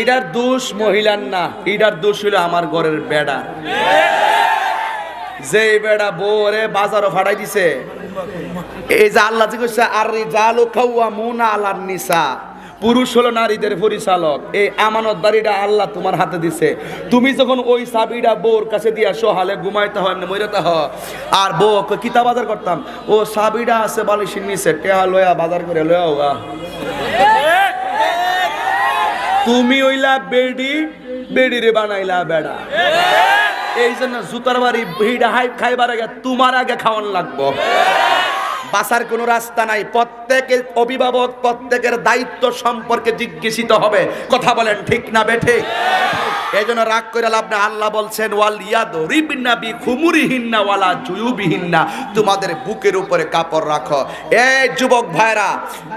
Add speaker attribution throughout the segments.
Speaker 1: এটার দোষ মহিলার না, এটার দোষ হলো আমার ঘরের বেড়া। যে বেড়া বোরে বাজারও ফাটাই দিছে। এই যে আল্লাহ কইছে আর জালো খাওয়া মুনা আলার নিসা। পুরুষ হলো নারীদের পরিচালক। এই আমানতদারিটা আল্লাহ তোমার হাতে দিছে। তুমি যখন ওই চাবিটা বউর কাছে দিয়া সোহালে ঘুমাইতে হয় না, মইরাতে হ আর বউ কিতা বাজার করতাম, ও চাবিটা আছে বালিশের নিচে টেহা লয়া বাজার করে লয়া তুমি ওইলা বেডি বেডি রে বানাইলা বেড়া। এই জন্য জুতার বাড়ি ভিড় হাই খাইবার আগে তোমার আগে খাওয়ান লাগবো। বাসার কোনো রাস্তা নাই। প্রত্যেকের অভিভাবক, প্রত্যেকের দায়িত্ব সম্পর্কে জিজ্ঞাসিত হবে। কথা বলেন ঠিক না বেঠে? এই জন্য রাগ করে লাভ না আল্লাহ বলছেন, ওয়াল ইয়াদ রিবিনা বি খুমুরিহিন্না ওয়ালা জুয়ুবিহিন্না। তোমাদের বুকের উপরে কাপড় রাখো। এই যুবক ভাইরা,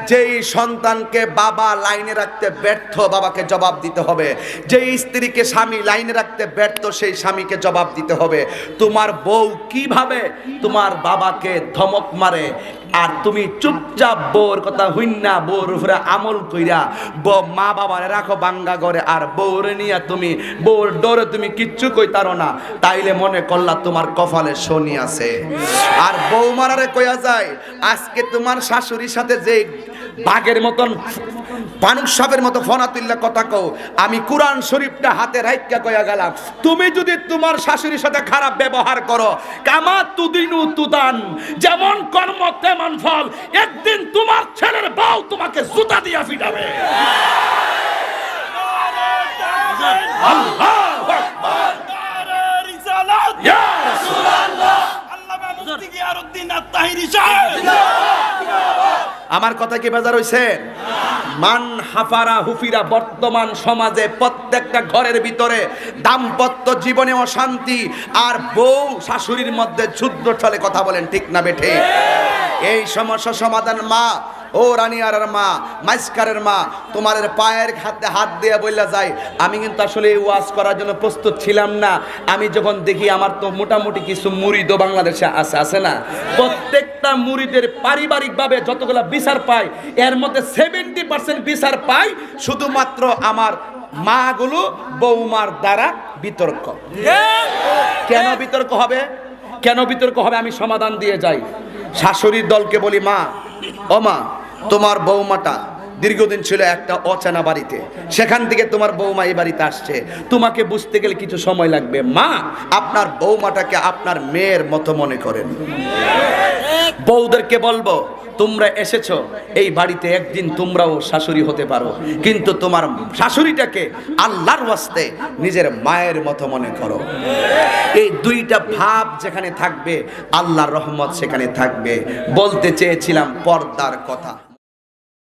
Speaker 1: যেই সন্তানকে বাবা লাইনে রাখতে ব্যর্থ, বাবাকে জবাব দিতে হবে। যেই স্ত্রীকে স্বামী লাইনে রাখতে ব্যর্থ, সেই স্বামীকে জবাব দিতে হবে। তোমার বউ কীভাবে তোমার বাবাকে ধমক মারে? আর তুমি চুপচাপ বোর কথা হইনা বোর উপরে আমল কইরা ব মা বাবারে রাখো বাঙ্গা ঘরে, আর বোর নিয়া তুমি বউর ডরে তুমি কিচ্ছু কইতারো না। তাইলে মনে করলা তোমার কপালে শনি আছে। আর বউ মারারে কইয়া যায়, আজকে তোমার শাশুড়ির সাথে যে বাঘের মতন পানুক সাপের মতো ফনা তুললে কথা কও। আমি কোরআন শরীফটা হাতে রাইকা কইয়া গেলাম। তুমি যদি তোমার শাশুড়ির সাথে খারাপ ব্যবহার করো কামা তুদিনু তুদান যেমন কর্ম তেমন ফল একদিন তোমার ছেলের বউ তোমাকে জুতা দিয়া ফিটাবে। আল্লাহু। আমার কথা কি বেজার হইছে? মান হাফারা হুফিরা বর্তমান সমাজে প্রত্যেকটা ঘরের ভিতরে দাম্পত্য জীবনে অশান্তি আর বউ শাশুড়ির মধ্যে যুদ্ধ চলে, কথা বলেন ঠিক না বেঠে? এই সমস্যা সমাধান মা ও রানিয়ার মা, মাইস্কারের মা তোমার পায়ের হাতে হাত দিয়ে বললা যায়। আমি কিন্তু আসলে এই ওয়াজ করার জন্য প্রস্তুত ছিলাম না। আমি যখন দেখি আমার তো মোটামুটি কিছু মুরিদও বাংলাদেশে আছে আছে না? প্রত্যেকটা মুরিদের পারিবারিকভাবে যতগুলা বিচার পায়, এর মধ্যে সেভেন্টি পার্সেন্ট বিচার পায় শুধুমাত্র আমার মাগুলো বৌমার দ্বারা বিতর্ক। কেন বিতর্ক হবে? কেন বিতর্ক হবে? আমি সমাধান দিয়ে যাই। শাশুড়ির দলকে বলি, মা, ও মা তোমার বৌমাটা দীর্ঘদিন ছিল একটা অচেনা বাড়িতে। সেখান থেকে তোমার বৌমা এই বাড়িতে আসছে। তোমাকে বুঝতে গেলে কিছু সময় লাগবে। মা, আপনার বৌমাটাকে আপনার মেয়ের মতো মনে করেন। বউদেরকে বলব, তোমরা এসেছ, এই বাড়িতে একদিন তোমরাও শাশুড়ি হতে পারো। কিন্তু তোমার শাশুড়িটাকে আল্লাহর ওয়াস্তে নিজের মায়ের মতো মনে করো। এই দুইটা ভাব যেখানে থাকবে, আল্লাহর রহমত সেখানে থাকবে। বলতে চেয়েছিলাম পর্দার কথা।